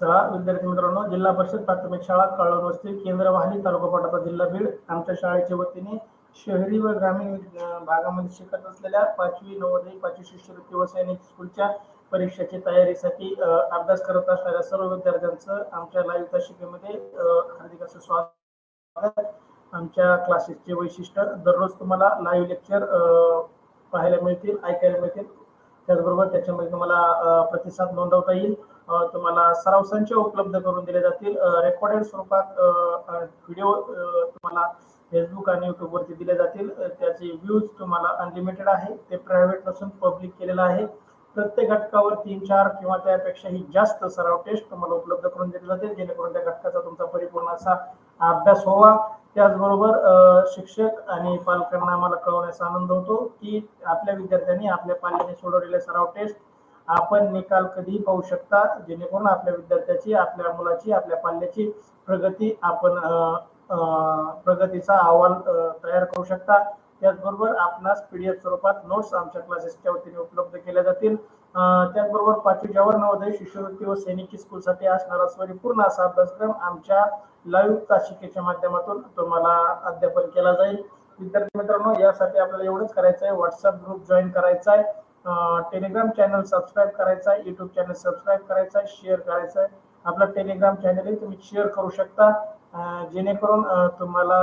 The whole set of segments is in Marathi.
चला. विद्यार्थी मित्रांनो जिल्हा परिषद प्राथमिक शाळा कळवण वस्ती केंद्र वाहली तालुका पाटोदा जिल्हा बीड. आमच्या शाळेच्या वतीने शहरी व ग्रामीण भागामध्ये शिकत असलेल्या पाचवी नवोदय पाचवी शिष्यवृत्ती व सैनिक स्कूलच्या परीक्षेची तयारीसाठी अभ्यास करत असणाऱ्या सर्व विद्यार्थ्यांचं आमच्या लाईव्ह ताशिकेमध्ये हार्दिक असं स्वागत. आमच्या क्लासेसचे वैशिष्ट्य दररोज तुम्हाला लाईव्ह लेक्चर पाहायला मिळतील ऐकायला मिळतील. त्याचबरोबर त्याच्यामध्ये तुम्हाला प्रतिसाद नोंदवता येईल. तुम्हाला सराव संच उपलब्ध करून दिले जातील. रेकॉर्डेड स्वरूपात व्हिडिओ तुम्हाला फेसबुक आणि युट्यूब वरती दिले जातील. त्याचे व्ह्यूज तुम्हाला अनलिमिटेड आहे. ते प्रायव्हेट नसून पब्लिक केलेलं आहे. प्रत्येक घटकावर तीन चार किंवा त्यापेक्षाही जास्त सराव टेस्ट तुम्हाला उपलब्ध करून दिले जातील. जेणेकरून त्या घटकाचा तुमचा परिपूर्ण असा अभ्यास व्हावा. त्याचबरोबर शिक्षक आणि पालकांना आम्हाला कळवण्याचा आनंद होतो की आपल्या विद्यार्थ्यांनी आपल्या पाल्याने सोडवलेले सराव टेस्ट आपण निकाल कधीही पाहू शकता जेणेकरून आपल्या विद्यार्थ्याची आपल्या मुलाची आपल्या पाल्याची प्रगती आपण प्रगतीचा अहवाल तयार करू शकता. त्याचबरोबर आपणास पीडीएफ स्वरूपात नोट्स आमच्या क्लासेसच्या वतीने उपलब्ध केल्या जातील. त्याचबरोबर पाचवी जवाहर नवोदय शिष्यवृत्ती व सैनिकी स्कूलसाठी असणारा परिपूर्ण असा अभ्यासक्रम आमच्या लाईव्ह तासिकेच्या माध्यमातून तुम्हाला अध्यापन केला जाईल. विद्यार्थी मित्रांनो यासाठी आपल्याला एवढंच करायचं आहे व्हॉट्सअप ग्रुप जॉईन करायचा आहे टेलिग्राम चॅनल सबस्क्राईब करायचा युट्यूब चॅनल सबस्क्राईब करायचा आहे शेअर करायचा. आहे आपला टेलिग्राम चॅनलही तुम्ही शेअर करू शकता. जेणेकरून तुम्हाला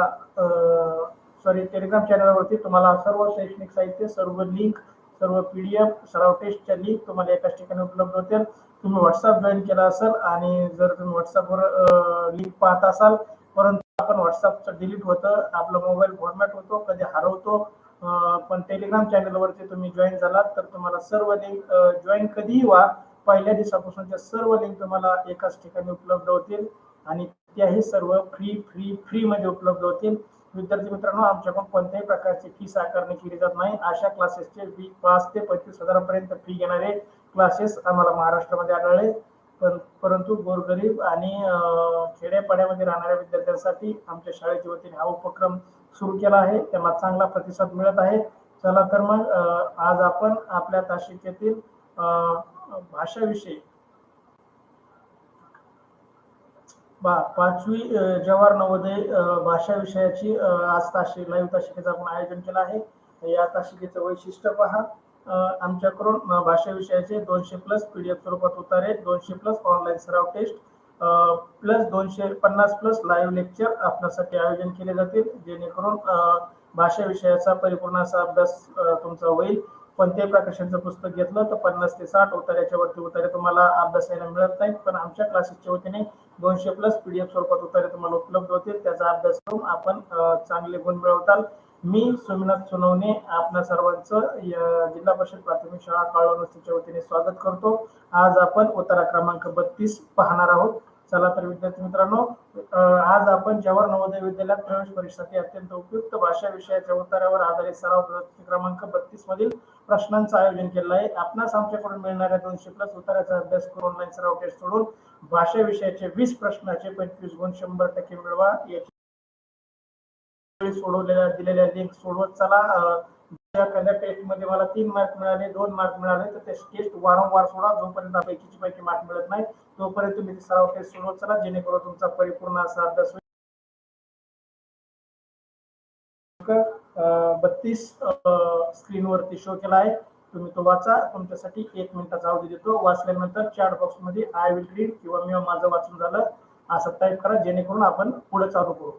सॉरी टेलिग्राम चॅनलवरती तुम्हाला सर्व शैक्षणिक साहित्य सर्व लिंक सर्व पीडीएफ सराव टेस्टच्या लिंक तुम्हाला एकाच ठिकाणी उपलब्ध होतील. तुम्ही व्हॉट्सअप जॉईन केला असेल आणि जर तुम्ही व्हॉट्सअपवर लिंक पाहत असाल परंतु आपण व्हॉट्सअपचं डिलीट होतं आपला मोबाईल फॉर्मॅट होतो कधी हरवतो पण टेलिग्राम चॅनलवरती तुम्ही जॉईन झालात तर तुम्हाला सर्व लिंक जॉईन कधीही व्हा. पहिल्या दिवसापासूनच्या सर्व लिंक तुम्हाला एकाच ठिकाणी उपलब्ध होतील आणि त्याही सर्व फ्री फ्री फ्री मध्ये उपलब्ध होतील. विद्यार्थी मित्रांनो आमच्याकडून कोणत्याही प्रकारची फीस आकारणी केली जात नाही. अशा क्लासेसचे फी पाच ते पंचवीस हजारापर्यंत फी घेणारे क्लासेस आम्हाला महाराष्ट्रामध्ये आढळले. पण परंतु गोरगरीब आणि खेडेपाड्यामध्ये खेड्यापाड्यामध्ये राहणाऱ्या विद्यार्थ्यांसाठी आमच्या शाळेच्या वतीने हा उपक्रम सुरू केला आहे. त्याला चांगला प्रतिसाद मिळत आहे. चला तर मग आज आपण आपल्या ताशिकेतील अं, भाषाविषयी पाचवी जवाहर नवोदय भाषा विषयाची आज ताशी लाईव्ह ताशिकेचं आपण आयोजन केलं आहे. या ताशिकेचं वैशिष्ट्य पहा. आमच्याकडून भाषा विषयाचे दोनशे प्लस पीडीएफ स्वरूपात उतारे. दोनशे प्लस ऑनलाईन सराव टेस्ट प्लस दोनशे पन्नास प्लस लाईव्ह लेक्चर आपल्यासाठी आयोजन केले जातील जेणेकरून भाषा विषयाचा परिपूर्ण असा अभ्यास तुमचा होईल. कोणत्याही प्रकाशनचं पुस्तक घेतलं तर पन्नास ते साठ उतार्याच्या वरती उतारे तुम्हाला अभ्यासायला मिळत नाहीत. पण आमच्या क्लासेसच्या वतीने दोनशे प्लस पीडीएफ स्वरूपात उतारे तुम्हाला उपलब्ध होतील. त्याचा अभ्यास करून आपण चांगले गुण मिळवताल. मी सोमनाथ सोनवणे आपल्या सर्वांचं जिल्हा परिषद प्राथमिक शाळा काळवणूच्या वतीने स्वागत करतो. आज आपण उतारा क्रमांक बत्तीस पाहणार आहोत. चला तर विद्यार्थी मित्रांनो आज आपण जवाहर नवोदय विद्यालयात प्रवेश परीक्षेसाठी अत्यंत उपयुक्त भाषा विषयाच्या उतारावर आधारित सराव क्रमांक बत्तीस मधील प्रश्नांचं आयोजन केलं आहे. आपणास आमच्याकडून मिळणाऱ्या दोनशे प्लस उत्तराचा अभ्यास करून ऑनलाईन सराव टेस्ट सोडून भाषा विषयाचे वीस प्रश्नाचे पंचवीस गुण शंभर टक्के मिळवा याची सोडवलेल्या दिलेल्या लिंक सोडवत चला. अं, एखाद्या टेस्टमध्ये मला तीन मार्क मिळाले दोन मार्क मिळाले तर ते टेस्ट वारंवार सोडा. जोपर्यंत पैकीची पैकी मार्क मिळत नाही तोपर्यंत तुम्ही सराव टेस्ट सोडवत चला. जेणेकरून तुमचा परिपूर्ण असा अभ्यास होईल. बत्तीस स्क्रीनवरती शो केला आहे. तुम्ही तो वाचा. तुमच्यासाठी एक मिनिटाचा अवधी देतो. वाचल्यानंतर चॅट बॉक्समध्ये आय विल रीड किंवा मी माझं वाचून झालं असं टाईप करा. जेणेकरून आपण पुढे चालू करू.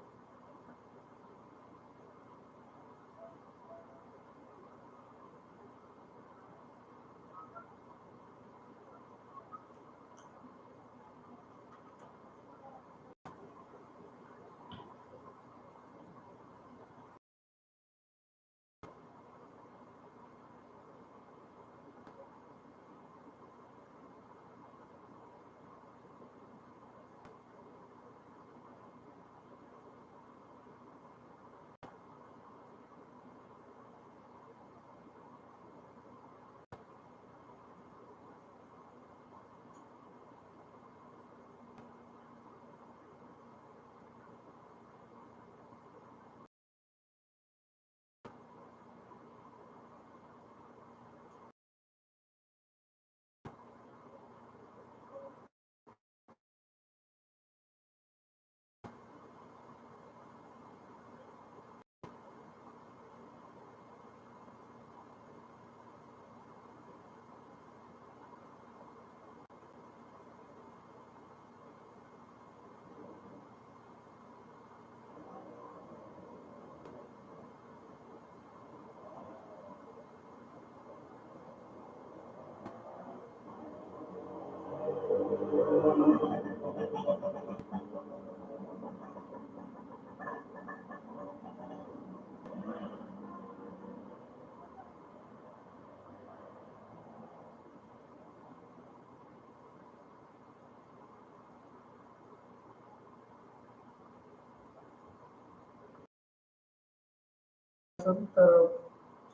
तर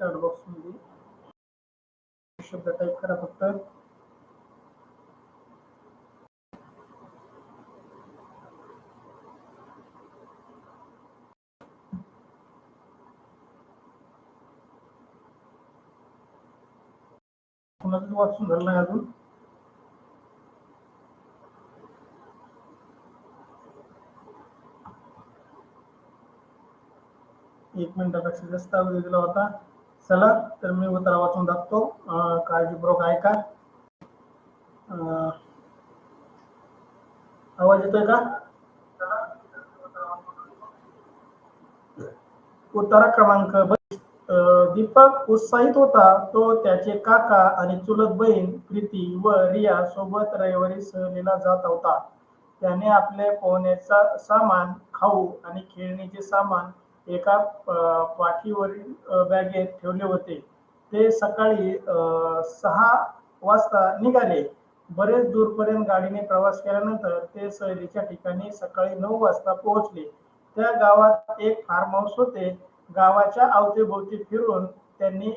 चॅट बॉक्समध्ये शब्द टाईप करा फक्त. कोणाचं वाचून झालं नाही अजून एक दिला होता चला तर मी वाचून दाखवतो अं, काळजीपूर्वक ऐका आवाज़ येतोय का उत्तरा क्रमांक दीपक उत्साहित होता. तो त्याचे काका आणि चुलत बहीण प्रीती व रिया सोबत रविवारी सहलीला जात होता. त्याने आपले पोहण्याचा सामान खाऊ आणि खेळणीचे सामान एका पाठीवरील बॅगेत ठेवले होते. ते सकाळी अं, सहा वाजता निघाले. बरेच दूरपर्यंत गाडीने प्रवास केल्यानंतर ते सहलीच्या ठिकाणी सकाळी नऊ वाजता पोहोचले. त्या गावात एक फार्म हाऊस होते. गावाच्या अवतीभोवती फिरून त्यांनी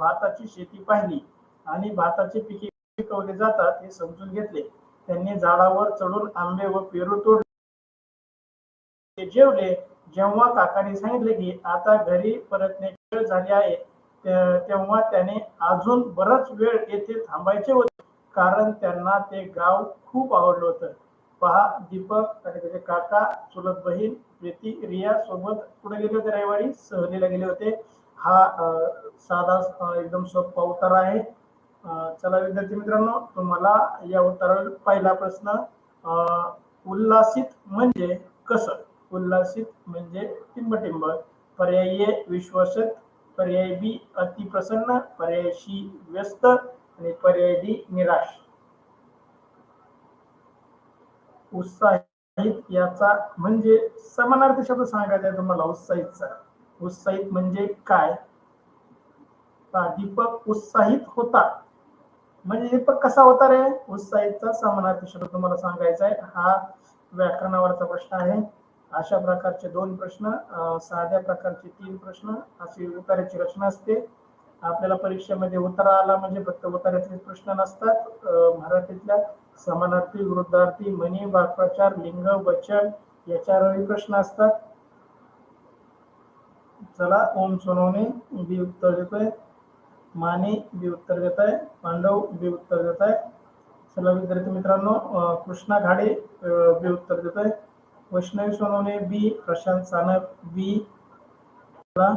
भाताची शेती पाहिली आणि भाताची पिके पिकवली जातात हे समजून घेतले. त्यांनी झाडावर चढून आंबे व पेरू तोडले. जेवले. जेव्हा काकाने सांगितले की आता घरी परतण्याची वेळ झाली आहे तेव्हा त्याने अजून बराच वेळ येथे थांबायचे होते. कारण त्यांना ते गाव खूप आवडलं होतं. पहा दीपक आणि त्याचे काका चुलत बहीण प्रीती रिया सोबत कुठे गेले होते रविवारी? सहलीला गेले होते. हा साधा एकदम सोपा उतार आहे. चला विद्यार्थी मित्रांनो तुम्हाला या उतारावर पहिला प्रश्न उल्लासित उल्हासित म्हणजे कसं? उल्लासित म्हणजे टिंबटिंब. पर्याय ए विश्वसत पर्याय बी अतिप्रसन्न पर्याय सी व्यस्त आणि पर्याय डी निराश. उत्साहित याचा म्हणजे समानार्थी शब्द सांगायचा आहे तुम्हाला उत्साहितचा. उत्साहित म्हणजे काय? दीपक उत्साहित होता. म्हणजे दीपक कसा होता रे? उत्साहितचा समानार्थी शब्द तुम्हाला सांगायचा आहे. हा व्याकरणावरचा प्रश्न आहे. अशा प्रकारचे दोन प्रश्न साध्या प्रकारचे तीन प्रश्न अशी उत्तराची रचना असते. आपल्याला परीक्षेमध्ये उत्तर आला म्हणजे फक्त उत्तराचे प्रश्न नसतात. मराठीतल्या समानार्थी विरुद्धार्थी म्हणी वाक्प्रचार लिंग वचन याच्यावरही प्रश्न असतात. चला ओम सोनवणे बी उत्तर देतोय. माने बी उत्तर देत आहे पांडव बी उत्तर देत आहे चला विद्यार्थी मित्रांनो कृष्णा घाडे बी उत्तर देत आहे वैष्णवी सोनवणे बी प्रशांत सानप बी चला.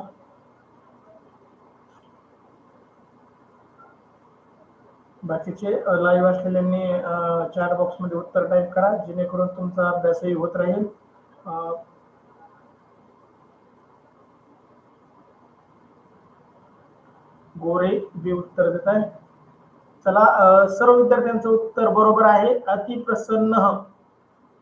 बाकीचे लाईव्ह असलेल्यांनी चॅट बॉक्समध्ये उत्तर टाईप करा जेणेकरून तुमचा अभ्यासही होत राहील. अं, गोरे बी उत्तर देत आहे. चला सर्व विद्यार्थ्यांचं उत्तर बरोबर आहे. अतिप्रसन्न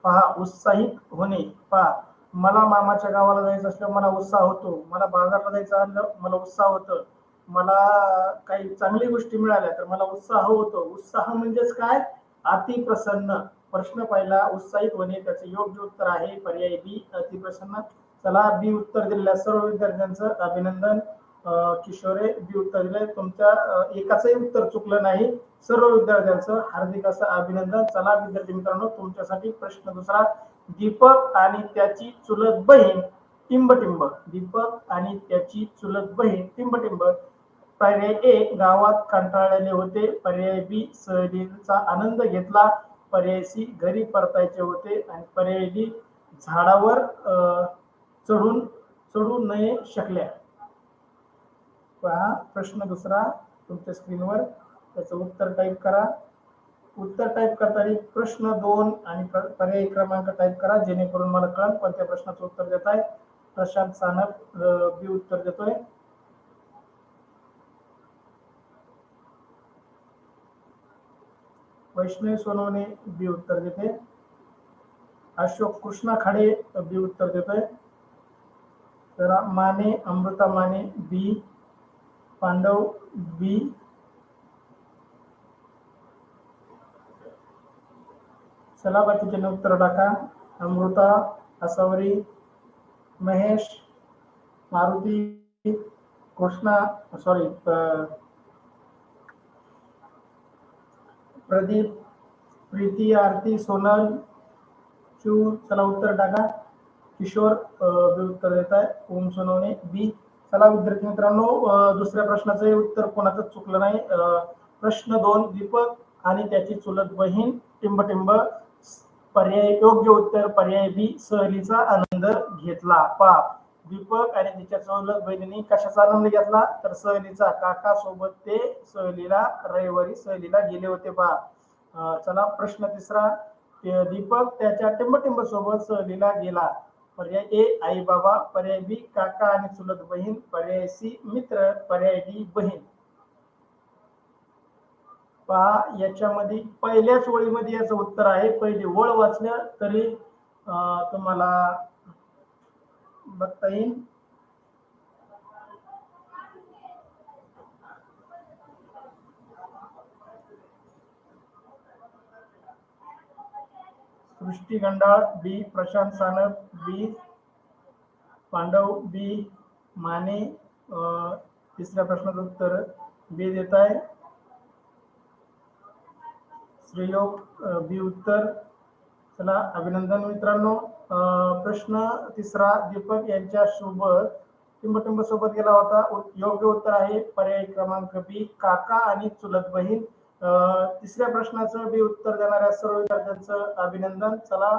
पहा उत्साहित होणे. पहा मला मामाच्या गावाला जायचं असल्यावर मला उत्साह होतो. मला बाजारला जायचं असलं मला उत्साह होतं. मला काही चांगली गोष्टी मिळाल्या तर मला उत्साह होतो. उत्साह म्हणजेच काय? अतिप्रसन्न. प्रश्न पहिला उत्साहित होणे त्याचे योग्य उत्तर आहे. पर्याय बी अतिप्रसन्न. चला बी उत्तर दिलेल्या सर्व विद्यार्थ्यांचं अभिनंदन. किशोरे बी उत्तर दिले. तुमच्या एकाचंही उत्तर चुकलं नाही. सर्व विद्यार्थ्यांचं हार्दिक असं अभिनंदन. चला विद्यार्थी मित्रांनो तुमच्यासाठी प्रश्न दुसरा. दीपक आणि त्याची चुलत बहीण टिंबटिंब. दीपक आणि त्याची चुलत बहीण टिंबटिंब. पर्याय ए गावात कंटाळलेले होते. पर्याय बी सहलीचा आनंद घेतला. पर्याय सी घरी परतायचे होते. आणि पर्याय डी झाडावर चढून चढू नये शकल्या. पहा प्रश्न दुसरा तुमच्या स्क्रीनवर त्याचं उत्तर टाईप करा. उत्तर टाईप करताना प्रश्न दोन आणि पर्याय क्रमांक टाईप करा. जेणेकरून मला कळेल कोणत्या प्रश्नाचं उत्तर देत आहे प्रशांत सानप बी उत्तर देतोय. वैष्णवी सोनवणे बी उत्तर देते अशोक कृष्णा खाडे बी उत्तर तर माने अमृता माने बी पांडव बी चला बाकीचे उत्तर टाका अमृता, असावरी, महेश, मारुती, कृष्णा सॉरी प्रदीप प्रीती आरती सोनल शिव चला उत्तर टाका. किशोर बी उत्तर देत आहे. ओम सोनवणे बी. चला विद्यार्थी मित्रांनो दुसऱ्या प्रश्नाचं उत्तर कोणाचं चुकलं नाही. प्रश्न दोन दीपक आणि त्याची चुलत बहीण टिंबटिंब पर्याय योग्य उत्तर पर्याय बी सहलीचा आनंद घेतला. पा दीपक आणि तिच्या चौलत बहिणीने कशाचा आनंद घेतला? तर सहलीचा काका सोबत ते सहलीला रविवारी सहलीला गेले होते पहा चला प्रश्न तिसरा. दीपक त्याच्या टिंबटिंब सोबत सहलीला गेला. पर्याय ए आई बाबा. पर्याय बी काका आणि चुलत बहीण. पर्याय सी मित्र. पर्याय डी बहीण. पहा याच्यामध्ये पहिल्याच ओळीमध्ये याचं उत्तर आहे. पहिली ओळ वाचलं तरी अं, तुम्हाला बघता येईल सृष्टी गंडाळ बी प्रशांत सानप बी पांडव बी माने अं, तिसऱ्या प्रश्नाचं उत्तर बी देत आहे. श्रेयोग बी उत्तर. चला अभिनंदन मित्रांनो. प्रश्न तिसरा दीपक यांच्या सोबत टिंबटिंब सोबत गेला होता. योग्य उत्तर आहे पर्याय क्रमांक बी काका आणि चुलत बहीण. तिसऱ्या प्रश्नाचं बी उत्तर देणाऱ्या सर्व विद्यार्थ्यांचं अभिनंदन. चला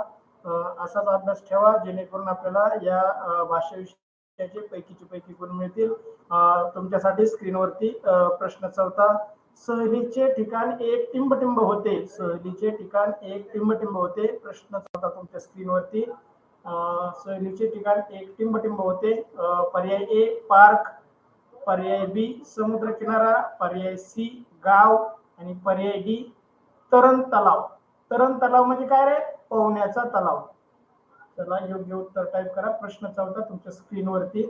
असाच अभ्यास ठेवा जेणेकरून आपल्याला या अ, पैकीची पैकीचे पैकी गुण मिळतील. तुमच्यासाठी स्क्रीनवरती प्रश्न चौथा सहलीचे ठिकाण एक टिंबटिंब होते. सहलीचे ठिकाण एक टिंबटिंब होते. प्रश्न होता तुमच्या स्क्रीनवरती सहलीचे ठिकाण एक टिंबटिंब होते. पर्याय ए पार्क पर्याय बी समुद्र किनारा पर्याय सी गाव. आणि पर्याय डी तरण तलाव. तरण तलाव म्हणजे काय रे? पोहण्याचा तलाव. चला योग्य उत्तर टाईप करा. प्रश्न चौथा तुमच्या स्क्रीनवरती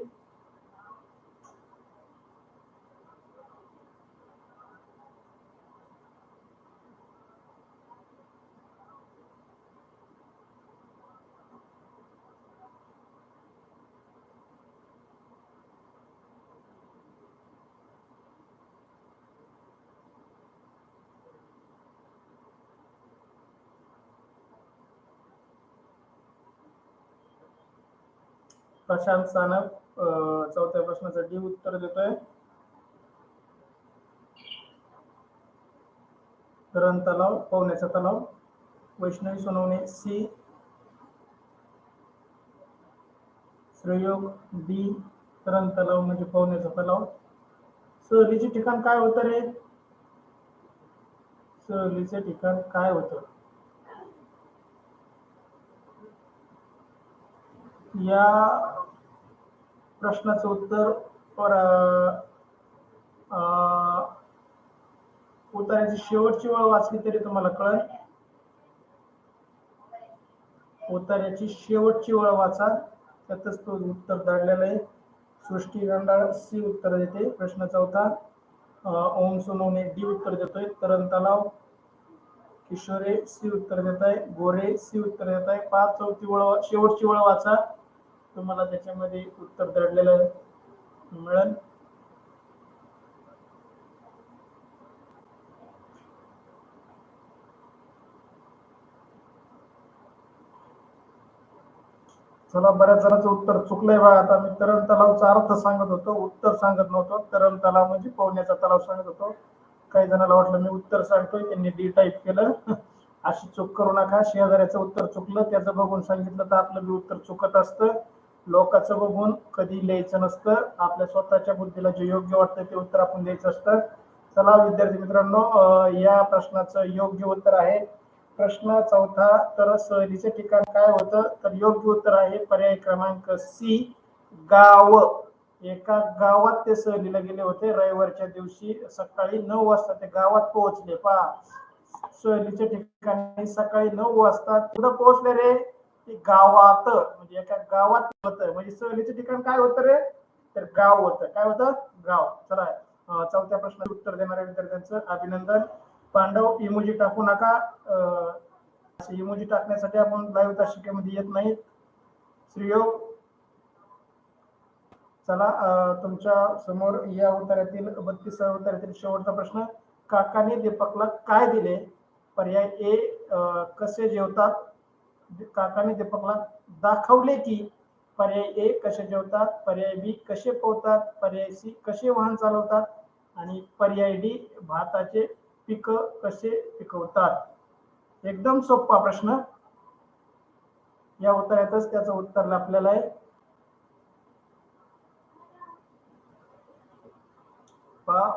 प्रशांत सानप चौथ्या प्रश्नाचं डी उत्तर देतोय. तरण तलाव पवण्याचा तलाव वैष्णवी सोनवणे सी. श्रेयोग डी. तरण तलाव म्हणजे पवण्याचा तलाव. सहलीचे ठिकाण काय होतं रे? सहलीचे ठिकाण काय होतं? या प्रश्नाचं उत्तर पर शेवटची वेळ वाचली तरी तुम्हाला कळेल. उत्तराची शेवटची वेळ वाचा. त्यातच तो उत्तर दडलेलं आहे. सृष्टी गंडाळ सी उत्तर देते. प्रश्न चौथा. ओम सोनोने डी उत्तर देतोय. तरण तलाव. किशोरे सी उत्तर देत आहे. गोरे सी उत्तर देत आहे. पाच चौथी वळ शेवटची वळ वाचा. तुम्हाला त्याच्यामध्ये उत्तर दडलेलं मिळेल. चला बऱ्याच जणांचं उत्तर चुकलंय बा. आता मी तरण तलावचा अर्थ सांगत होतो. उत्तर सांगत नव्हतो. तरण तलाव म्हणजे पोहण्याचा तलाव सांगत होतो. काही जणांना वाटलं मी उत्तर सांगतोय त्यांनी डी टाईप केलं. अशी चूक करू नका. शेजाऱ्याचं उत्तर चुकलं. त्याचं बघून सांगितलं तर आपलं बी उत्तर चुकत असतं. लोकांचं बघून कधी लिहायचं नसतं आपल्या स्वतःच्या बुद्धीला जे योग्य वाटतं ते उत्तर आपण द्यायचं असतं. चला विद्यार्थी मित्रांनो या प्रश्नाचं योग्य उत्तर आहे. प्रश्न चौथा तर सहलीचे ठिकाण काय होतं? तर योग्य उत्तर आहे पर्याय क्रमांक सी गाव. एका गावात ते सहलीला गेले होते. रविवारच्या दिवशी सकाळी नऊ वाजता ते गावात पोहोचले. पहा सहलीच्या ठिकाणी सकाळी नऊ वाजता कुठं पोहोचले रे? ते गावात म्हणजे एका गावात होतं. म्हणजे सहलीचं ठिकाण काय होतं रे? तर गाव होतं. काय होतं? गाव. चला चौथ्या प्रश्नाचं उत्तर देणाऱ्या विद्यार्थ्यांचं अभिनंदन. पांडव इमोजी टाकू नका. इमोजी टाकण्यासाठी आपण लाईव्ह तासिकेमध्ये येत नाहीत श्रीयोग चला अं, तुमच्यासमोर या उत्तरातील बत्तीस उत्तरातील शेवटचा प्रश्न. काकाने दीपकला काय दिले? पर्याय ए अं, कसे जेवतात? काकाने दीपकला दाखवले की पर्याय ए कसे जेवतात पर्याय बी कसे पोहतात पर्याय सी कसे वाहन चालवतात आणि पर्याय डी भाताचे पिक कसे पिकवतात? एकदम सोपा प्रश्न. या उत्तरातच त्याचं उत्तर आपल्याला आहे.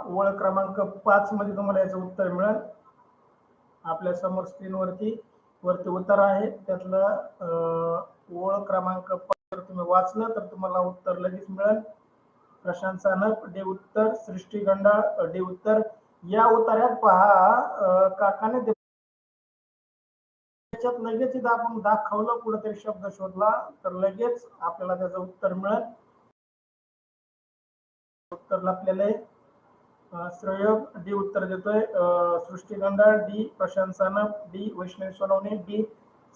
ओळ क्रमांक पाच मध्ये तुम्हाला याचं उत्तर मिळेल. आपल्यासमोर स्क्रीनवरती वरती उत्तर आहे. त्यातलं ओळ क्रमांक जर तुम्ही वाचलं तर तुम्हाला उत्तर लगेच मिळेल. प्रशांत सानप डे उत्तर. सृष्टी गंडाळ डे उत्तर. या उत्तरात पहा काकाने त्याच्यात लगेच इथं आपण दाखवलं कुठेतरी शब्द शोधला तर लगेच आपल्याला त्याचं उत्तर मिळेल. उत्तर लपलेलं आहे. अं, डी उत्तर देतोय. Srushtigandha D Prashant Sanap D Vaishnavi Sonawane D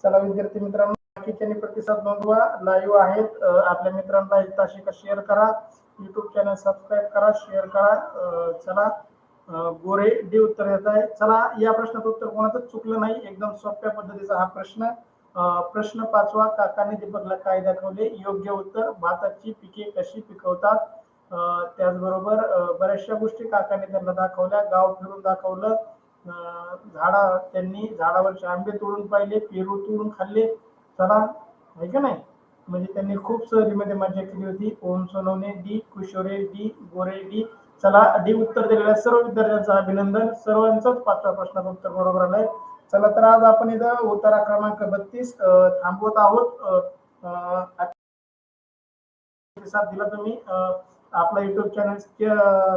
चला विद्यार्थी मित्रांनो बाकीच्यांनी प्रतिसाद नोंदवा. लाईव्ह आहेत. आपल्या मित्रांना एक तासिका शेअर करा. युट्यूब चॅनल सबस्क्राईब करा शेअर करा. अं, चला. गोरे डी उत्तर देत आहे चला या प्रश्नाचं उत्तर कोणाचं चुकलं नाही. एकदम सोप्या पद्धतीचा हा प्रश्न. प्रश्न पाचवा काकाने दीपकला काय दाखवले? योग्य उत्तर भाताची पिके कशी पिकवतात? त्याचबरोबर बऱ्याचशा गोष्टी काकाने त्यांना दाखवल्या. गाव फिरून दाखवलं. अं, झाडा त्यांनी झाडावरचे आंबे तोडून पाहिले पेरू तोडून खाल्ले. चला आहे का नाही? म्हणजे त्यांनी खूप सहलीमध्ये मजा केली होती. Om Sonawane D Kushore D Gore D. चला डी उत्तर दिलेल्या सर्व विद्यार्थ्यांचं अभिनंदन. सर्वांचंच पाचव्या प्रश्नाचं उत्तर बरोबर आलंय. चला तर आज आपण इथं उत्तरा क्रमांक बत्तीस थांबवत आहोत. दिला तुम्ही. अं, आपला युट्यूब चॅनल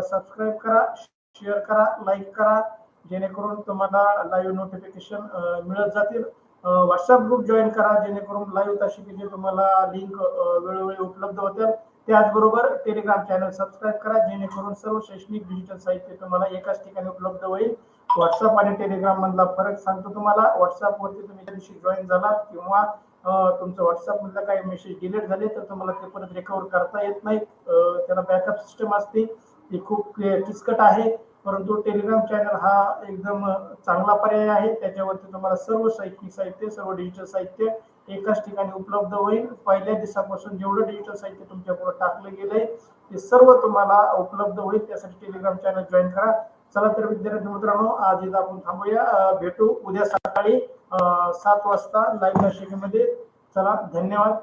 सबस्क्राईब करा शेअर करा लाईक करा जेणेकरून तुम्हाला लाईव्ह नोटिफिकेशन मिळत जातील. व्हॉट्सअप ग्रुप जॉईन करा जेणेकरून लाईव्ह तासिकेची तुम्हाला लिंक वेळोवेळी उपलब्ध होतील. त्याचबरोबर टेलिग्राम चॅनल सबस्क्राईब करा जेणेकरून सर्व शैक्षणिक डिजिटल साहित्य तुम्हाला एकाच ठिकाणी उपलब्ध होईल. व्हॉट्सअप आणि टेलिग्राम मधला फरक सांगतो तुम्हाला. व्हॉट्सअपवरती तुम्ही त्या दिवशी जॉईन झाला किंवा तुमचं व्हॉट्सअप काही मेसेज डिलीट झाले तर तुम्हाला ते परत रिकवर करता येत नाही त्याला बॅकअप सिस्टम असते. ती खूप किचकट आहे. परंतु टेलिग्राम चॅनल हा एकदम चांगला पर्याय आहे. त्याच्यावरती तुम्हाला सर्व शैक्षणिक साहित्य सर्व डिजिटल साहित्य एकाच ठिकाणी उपलब्ध होईल. पहिल्या दिवसापासून जेवढं डिजिटल साहित्य तुमच्यापुढे टाकलं गेलंय ते सर्व तुम्हाला उपलब्ध होईल. त्यासाठी टेलिग्राम चॅनल जॉईन करा. चला तर विद्यार्थी मित्रांनो आज इथं आपण थांबूया. भेटू उद्या सकाळी सात वाजता लाईव्हमध्ये. चला धन्यवाद.